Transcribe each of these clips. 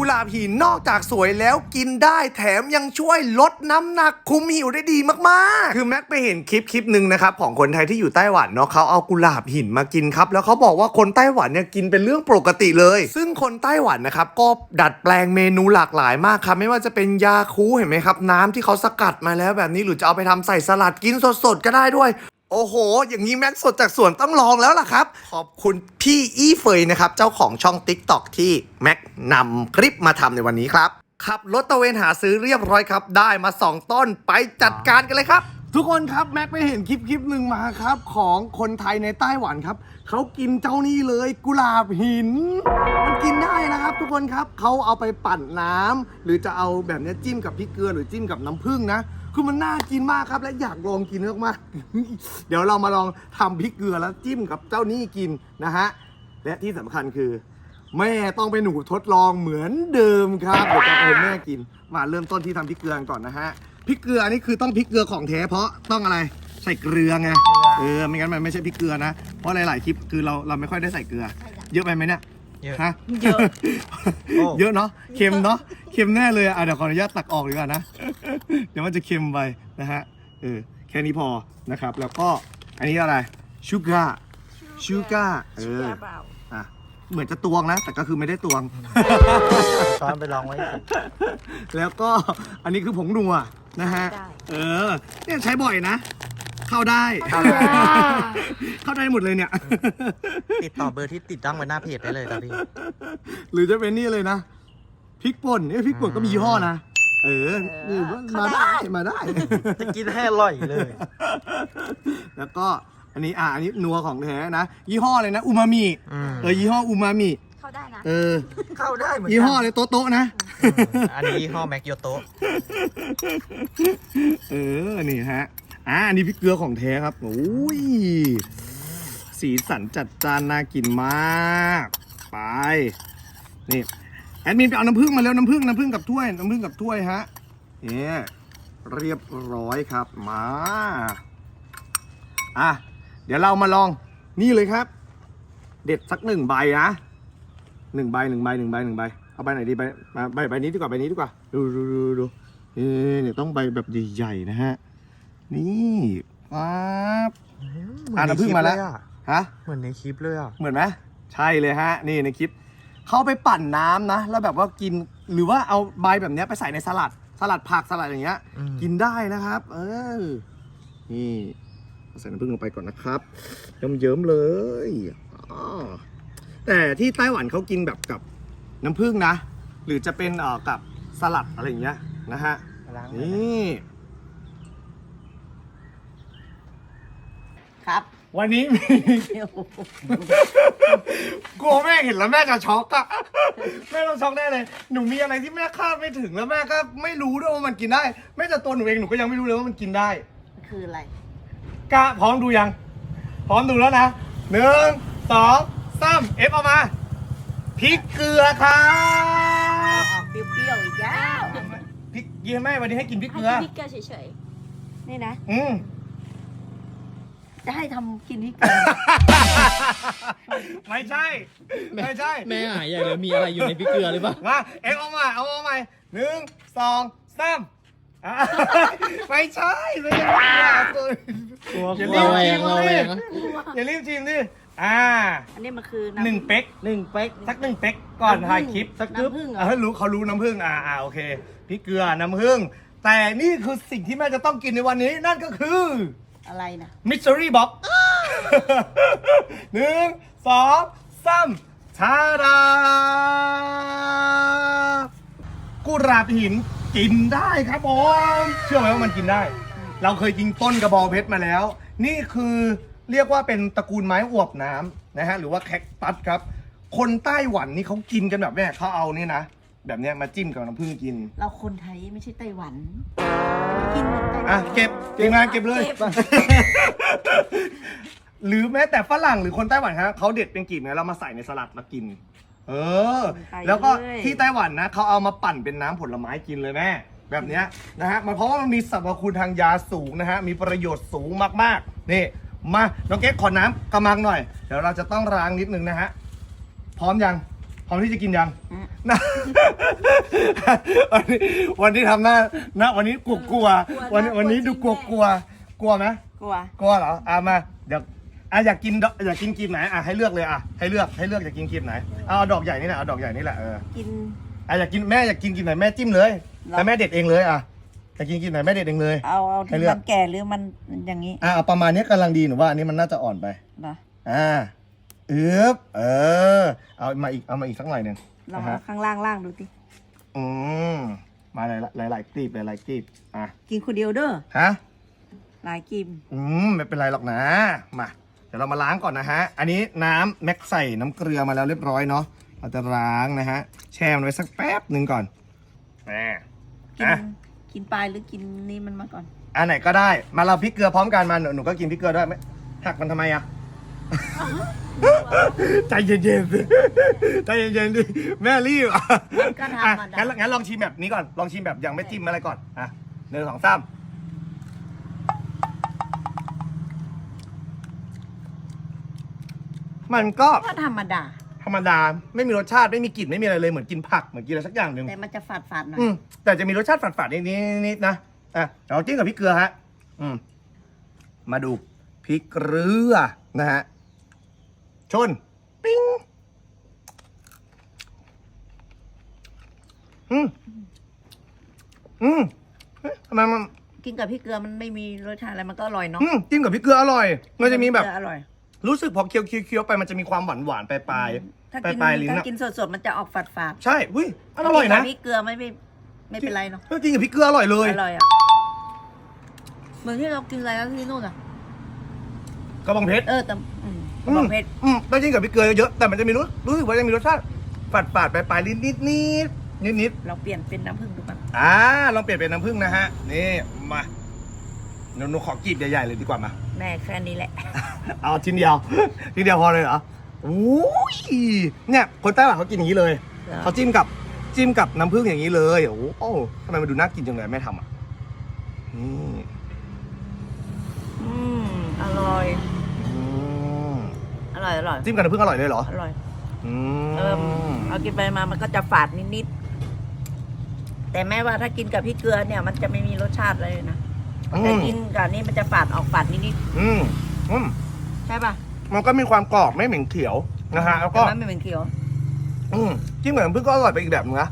กุหลาบหินนอกจากสวยแล้วกินได้แถมยังช่วยลดน้ำหนักคุมหิวได้ดีมากๆ คือแม็กไปเห็นคลิปคลิปหนึ่งนะครับของคนไทยที่อยู่ไต้หวันเนาะเขาเอากุหลาบหินมากินครับ แล้วเขาบอกว่าคนไต้หวันเนี่ยกินเป็นเรื่องปกติเลย ซึ่งคนไต้หวันนะครับก็ดัดแปลงเมนูหลากหลายมากครับไม่ว่าจะเป็นยาคูเห็นไหมครับ น้ำที่เขาสกัดมาแล้วแบบนี้หรือจะเอาไปทำใส่สลัดกินสดๆก็ได้ด้วย โอ้โห อย่างนี้แม็กสดจากสวนต้องลองแล้วล่ะครับ ขอบคุณพี่อี้เฟยนะครับ เจ้าของช่อง Tik t o k ที่แม็กนำคลิปมาทำในวันนี้ครับ ขับรถตะเวนหาซื้อเรียบร้อยครับ ได้มา 2 ต้นไปจัดการกันเลยครับ ทุกคนครับแม็กไปเห็นคลิปคลิปหนึ่งมาครับ ของคนไทยในไต้หวันครับ เขากินเจ้านี่เลยกุหลาบหิน มันกินได้นะครับ ทุกคนครับเขาเอาไปปั่นน้ำหรือจะเอาแบบนี้จิ้มกับพริกเกลือหรือจิ้มกับน้ำผึ้งนะ คือมันน่ากินมากครับ และอยากลองกินมากๆ เดี๋ยวเรามาลองทำพริกเกลือแล้วจิ้มกับเจ้านี่กินนะฮะ และที่สำคัญคือ แม่ต้องเป็นหนูทดลองเหมือนเดิมครับเดี๋ยวจะเอาแม่กิน มาเริ่มต้นที่ทำพริกเกลือกันก่อนนะฮะ พริกเกลืออันนี้คือต้องพริกเกลือของแท้เพราะต้องอะไรใส่เกลือไง เออไม่งั้นมันไม่ใช่พริกเกลือนะ เพราะหลาย ๆ คลิปคือเราเราไม่ค่อยได้ใส่เกลือ เยอะไปไหมเนี่ย เยอะ ฮะเยอะ โอ้ เยอะเนาะเค็มเนาะเค็มแน่เลยอะเดี๋ยวขออนุญาตตักออกดีกว่านะ เดี๋ยวมันจะเค็มไปนะฮะเออแค่นี้พอนะครับ แล้วก็อันนี้อะไรชูการ์ ชูการ์เอออะเหมือนจะตวงนะ แต่ก็คือไม่ได้ตวง ช้อนไปลองไว้สิแล้วก็อันนี้คือผงนัวนะฮะ ได้เออเนี่ยใช้บ่อยนะ เข้าได้เข้าได้หมดเลยเนี่ย ติดต่อเบอร์ที่ติดตั้งไว้หน้าเพจได้เลยครับพี่หรือจะเป็นนี่เลยนะพริกป่นเนี่ยพริกป่นก็มียี่ห้อนะ เออเออมาได้มาได้ จะกินให้อร่อยเลย แล้วก็อันนี้อะอันนี้นัวของแท้นะ ยี่ห้อเลยนะอูมามิอืม เออยี่ห้ออูมามิเข้าได้นะ เออ เข้าได้เหมือนกันยี่ห้อเลยโต๊ะโต๊ะๆนะอืมอันนี้ยี่ห้อแม็กโยโตะ เออ นี่ฮะ อะอันนี้พริกเกลือของแท้ครับโอ้ยสีสันจัดจานน่ากินมาก ไป นี่แอดมินไปเอาน้ำผึ้งมาแล้วน้ำผึ้งน้ำผึ้งกับถ้วยน้ำผึ้งกับถ้วยฮะเนี่ยเรียบร้อยครับมา อะ เดี๋ยวเรามาลองนี่เลยครับ เด็ดสักหนึ่งใบนะหนึ่งใบหนึ่งใบหนึ่งใบหนึ่งใบเอาใบไหนดีใบใบใบนี้ดีกว่าใบนี้ดีกว่า ดูดูดูดูเนี่ยต้องใบแบบใหญ่ๆนะฮะ นี่ปั๊บอะน้ำผึ้งมาแล้วฮะเหมือนในคลิปเลยอะเหมือนไหมใช่เลยฮะ นี่ในคลิปเขาไปปั่นน้ำนะ แล้วแบบว่ากินหรือว่าเอาใบแบบเนี้ยไปใส่ในสลัด สลัดผักสลัดอย่างเงี้ยอืมกินได้นะครับ เออ นี่ใส่น้ำผึ้งลงไปก่อนนะครับเยิ้มๆเลยอ๋อแต่ที่ไต้หวันเขากินแบบกับน้ำผึ้งนะ หรือจะเป็นเอ่อกับสลัดอะไรอย่างเงี้ยนะฮะล้างนี่ ครับ วันนี้มีกลัวแม่เห็นแล้วแม่จะช็อกอะแม่ต้องช็อกแน่เลย หนูมีอะไรที่แม่คาดไม่ถึงแล้วแม่ก็ไม่รู้ด้วยว่ามันกินได้ แม้แต่ตัวหนูเองหนูก็ยังไม่รู้เลยว่ามันกินได้คืออะไรกล้าพร้อมดูยัง พร้อมดูแล้วนะหนึ่งสองสามเอฟเอามาพริกเกลือครับออกเปรี้ยวๆอีกแล้วพริกยี่แม่วันนี้ให้กินพริกให้เกลือพริกเกลือเฉยนี่นะ อืม จะให้ทำกินที่เกิน ไม่ใช่ ไม่ใช่ แม่หายใหญ่เลยมีอะไรอยู่ในพริกเกลือหรือเปล่า มา เอ็มเอามาเอาเอาใหม่หนึ่งสองสามอะไม่ใช่ไม่ใช่ตัวกลัวอย่ากลัรีวบระแวชิงมระแวดิงนะ อย่ารีบชิมดิ อ่าอันนี้มันคือหนึ่งเป๊ก หนึ่งเป๊ก สักหนึ่งเป๊กก่อนถ่ายคลิปสักกึ๊บน้ำผึ้งเหรเอออรู้เขารู้น้ำผึ้งอ่าอ่าโอเคพริกเกลือน้ำผึ้งแต่นี่คือสิ่งที่แม่จะต้องกินในวันนี้นั่นก็คือ อะไรนะมิส t รี่บ็อกหนึ่งสองสามชาดากุหลาบหินกินได้ครับผมเชื่อไหมว่ามันกินได้ เราเคยกินต้นกระบองเพชรมาแล้ว นี่คือเรียกว่าเป็นตระกูลไม้อวบน้ำนะฮะหรือว่าแคคตัสครับ คนไต้หวันนี่เขากินกันแบบเนี้ยเขาเอานี่นะ แบบเนี้ยมาจิ้มกับน้ำผึ้งกิน เราคนไทยไม่ใช่ไต้หวันกินเหมื อนไต้หวัอะเก็บเก็บงานเก็บเลยหรือแม้แต่ฝรั่งหรือคนไต้หวันครับเขาเด็ดเป็นกลีบเนี่ยเรามาใส่ในสลัดแล้วกิน เออแล้วก็ที่ไต้หวันนะเขาเอามาปั่นเป็นน้ำผลไม้กินเลยแม่แบบเนี้ยนะฮะมันเพราะว่ามันมีสรรพคุณทางยาสูงนะฮะมีประโยชน์สูงมากๆนี่มาน้องเก๊กขอน้ำกระมังหน่อย เดี๋ยวเราจะต้องล้างนิดนึงนะฮะพร้อมยัง พร้อมที่จะกินยังอืมนะวันนี้วันนี้ทำหน้าหน้าวันนี้กลัวกลัวๆวันนี้วันนี้ดูกลัวกลัวๆกลัวไหมกลัวกลัวเหรออะมาเดี๋ยวอะอยากกินดอกอยากกินกลีบไหนอะให้เลือกเลยอะให้เลือกให้เลือกอยากกินกลีบไหนเอาเอาดอกใหญ่นี่แหละเอาดอกใหญ่นี่แหละเออกินอะอยากกินแม่อยากกินกลีบไหนแม่จิ้มเลยหรอแต่แม่เด็ดเองเลยอะอยากกินกลีบไหนแม่เด็ดเองเลยเอาเอาให้ที่เลือกมันแก่หรือมันอย่างนี้อะเอาประมาณนี้กำลังดีหนูว่าอันนี้มันน่าจะอ่อนไปเหรออ่า เอืบเออ เอามาอีก เอามาอีกสักหน่อยหนึ่งลองนะเอาฮะข้างล่างล่างดูสิอืมมาหลายหลายหลายกลีบหลายหลายกลีบอะกินคนเดียวเด้อฮะ หลายกิมอืมไม่เป็นไรหรอกนะ มา เดี๋ยวเรามาล้างก่อนนะฮะ อันนี้น้ำแม็กใส่น้ำเกลือมาแล้วเรียบร้อยเนาะเราจะล้างนะฮะ แช่มันไว้สักแป๊บหนึ่งก่อนแหมกินอะกินปลายหรือกินนี่มันมาก่อน อันไหนก็ได้มาเราพริกเกลือพร้อมกันมาหนูหนูก็กินพริกเกลือด้วยไหมหักมันทำไมอะ ใจเย็นๆสิใจเย็นๆดิแม่รีบอะมันก็ธรรมดาอะงั้นงั้นลองชิมแบบนี้ก่อน ลองชิมแบบยังไม่จิ้มอะไรก่อน อะหนึ่งสองสามมันก็ก็ธรรมดา ธรรมดา ไม่มีรสชาติไม่มีกลิ่นไม่มีอะไรเลยเหมือนกินผักเหมือนกินอะไรสักอย่างหนึ่งแต่มันจะฝาดฝาดๆหน่อยอืมแต่จะมีรสชาติฝาดๆนิดๆนิดๆนะอะเราจิ้มกับพริกเกลือฮะ อืม มาดูพริกเกลือนะฮะ ชน ปิ้งอืมอืมเอ๊ะทำไมมัน กินกับพริกเกลือมันไม่มีรสชาติอะไรมันก็อร่อยเนาะอืมจิ้มกับพริกเกลืออร่อย มันจะมีแบบ เกลืออร่อย รู้สึกพอเคี้ยวๆเคี้ยวๆไปมันจะมีความหวานหวานๆปลายถ้าปลายกินปลายๆลิ้นถ้าอะกินสดๆมันจะออกฝาดฝาดใช่อุ้ยอร่อยนะพริกเกลือไม่ไม่ไม่เป็นไรเนาะเออจริงกับพริกเกลืออร่อยเลย อร่อยอะเหมือนที่เรากินอะไรก็ที่นู่นอะ กระบองเพชรเออแต่อืมกระบอกเพชรอืมต้องจิ้มกับพริกเกลือเยอะๆแต่มันจะมีรู้รู้สึกว่าจะมีรสชาติฝาดฝาดๆปลายปลายๆนิดนิดนิดนิดนิดเราเปลี่ยนเป็นน้ำผึ้งดูบ้างๆอ่าลองเปลี่ยนเป็นน้ำผึ้งนะฮะนี่มาหนูหนูขอกีบใหญ่ๆเลยดีกว่ามา แม่แค่นี้แหละ เอาชิ้นเดียว ชิ้นเดียวพอเลยเหรอโอ้ยเนี่ย คนไต้หวันเขากินอย่างนี้เลย เหรอ เขาจิ้มกับจิ้มกับน้ำผึ้งอย่างนี้เลยโอ้โหทำไมมันดูน่ากินจังเลยแม่ทำอะนี่อืมอร่อยอืม อร่อยอร่อยจิ้มกับน้ำผึ้งอร่อยเลยเหรออร่อย อืเออมเอากินไปมามันก็จะฝาดนิดๆ แต่แม้ว่าถ้ากินกับพริกเกลือเนี่ยมันจะไม่มีรสชาติเลยนะ อืแต่มกินกับนี่มันจะฝาดออกฝาดนิดอืมอืมๆ ใช่ป่ะมันก็มีความกรอบไม่เหม็นเขียวนะฮะแล้วแต่ก็มันไม่เหมือนเขียว อืมจิ้มกับน้ำผึ้งก็อร่อยไปอีกแบบนึงนะ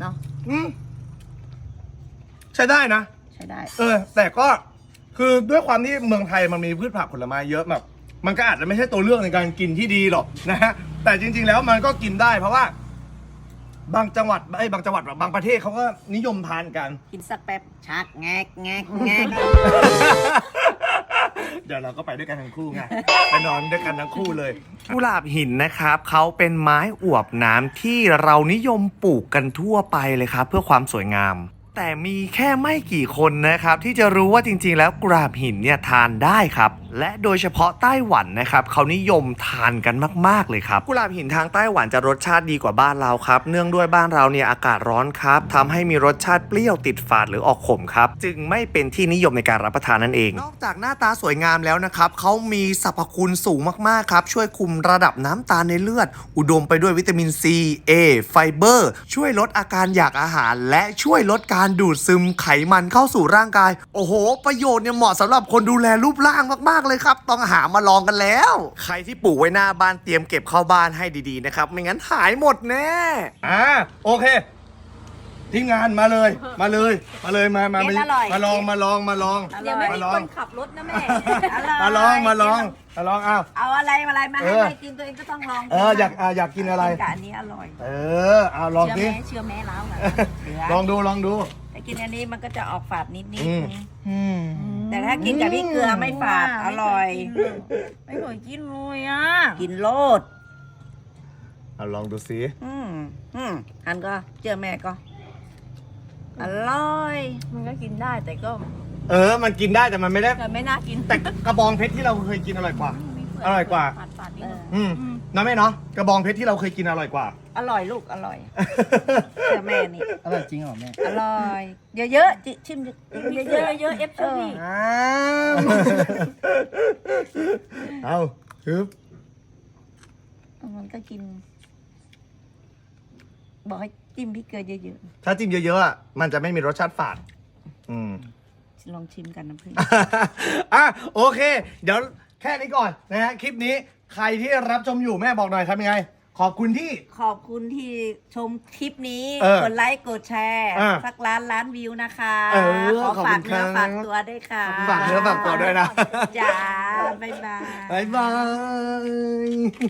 เนาะอืมใช้ได้นะ ใช้ได้ เออ แต่ก็คือด้วยความที่เมืองไทยมันมีพืชผักผลไม้เยอะแบบ มันก็อาจจะไม่ใช่ตัวเลือกในการกินที่ดีหรอกนะฮะแต่จริง ๆ แล้วมันก็กินได้เพราะว่า บางจังหวัดไอ้ยบางจังหวัดแบบบางประเทศเขาก็นิยมทานกัน กินสักแป๊บชักแงกแงกแงกเดี๋ยวเราก็ไปด้วยกันทั้งคู่ไงไปนอนด้วยกันทั้งคู่เลย กุหลาบหินนะครับเขาเป็นไม้อวบน้ำที่เรานิยมปลูกกันทั่วไปเลยครับ เพื่อความสวยงาม แต่มีแค่ไม่กี่คนนะครับ ที่จะรู้ว่าจริงๆ แล้วกุหลาบหินเนี่ยทานได้ครับ และโดยเฉพาะไต้หวันนะครับเขานิยมทานกันมากๆเลยครับกุหลาบหินทางไต้หวันจะรสชาติดีกว่าบ้านเราครับ เนื่องด้วยบ้านเราเนี่ยอากาศร้อนครับทำให้มีรสชาติเปรี้ยวติดฝาดหรือออกขมครับจึงไม่เป็นที่นิยมในการรับประทานนั่นเอง นอกจากหน้าตาสวยงามแล้วนะครับเขามีสรรพคุณสูงมากๆครับช่วยคุมระดับน้ำตาลในเลือด อุดมไปด้วยวิตามินซี A ไฟเบอร์ช่วยลดอาการอยากอาหาร และช่วยลดการดูดซึมไขมันเข้าสู่ร่างกาย โอ้โห ประโยชน์เนี่ยเหมาะสำหรับคนดูแลรูปร่างมากๆเลยครับ ต้องหามาลองกันแล้ว ใครที่ปลูกไว้หน้าบ้านเตรียมเก็บเข้าบ้านให้ดีๆนะครับ ไม่งั้นหายหมดแน่ อ่า โอเค ทีมงานมาเลย มาเลย มาเลยมามามามาลองมาลองมาลองอเดี๋ยวร่ไม่อยมีคนขับรถนะแม่ มาลองมาลองมาลองอ้าว เอาอะไรอะไรมาเอให้อใครกินตัวเองก็ต้องลองเอออยากอะอยากกินอะไรกินกับอันนี้อร่อย เออเอาลองเชื่อสิแม่เชื่อแม่แล้วนะเชื่อลองดูลองดู แต่กินอันนี้มันก็จะออกฝาดนิดนิดอืมแต่ถ้ากินกับพริกเกลือไม่ฝาดอร่อย ไม่เคยกินเลยอะกินโลดเอาลองดูสิอืมอืมอันก็เชื่อแม่ก็ อร่อย มันก็กินได้แต่ก็เออ มันกินได้แต่มันไม่ได้ แต่ไม่น่ากินแต่กระบองเพชรที่เราเคยกินอร่อยกว่ามีเปลือร่อยกว่าฝาดๆนิดเอนึองอืมนะแม่เนาะ กระบองเพชรที่เราเคยกินอร่อยกว่า อร่อยลูกอร่อยเชื่อแม่นี่ อร่อยจริงเหรอแม่อร่อย เยอะๆจิชิมมีเยเยอะอะเยอะๆเอฟเชอรี่อ้าวเอาฮึบๆมันก็กินบอกให้ จิ้มพริกเกลือเยอะถ้าจิ้มเยอะๆอะมันจะไม่มีรสชาติฝาด อืม ๆ ลองชิมกันน้ำผึ้ง อะโอเค เดี๋ยวแค่นี้ก่อนนะฮะคลิปนี้ใครที่รับชมอยู่แม่บอกหน่อยทำยังไง ขอบคุณที่ ขอบคุณที่ชมคลิปนี้ เออกดไลค์ กดแชร์ อ่าสักล้านล้านวิวนะคะ เออขอขอบฝาคุกณเนื้อครับฝากตัวด้วยค่ะฝากเนื้อฝากตัวด้วยนะ จ้า บ๊ายบาย บ๊ายบาย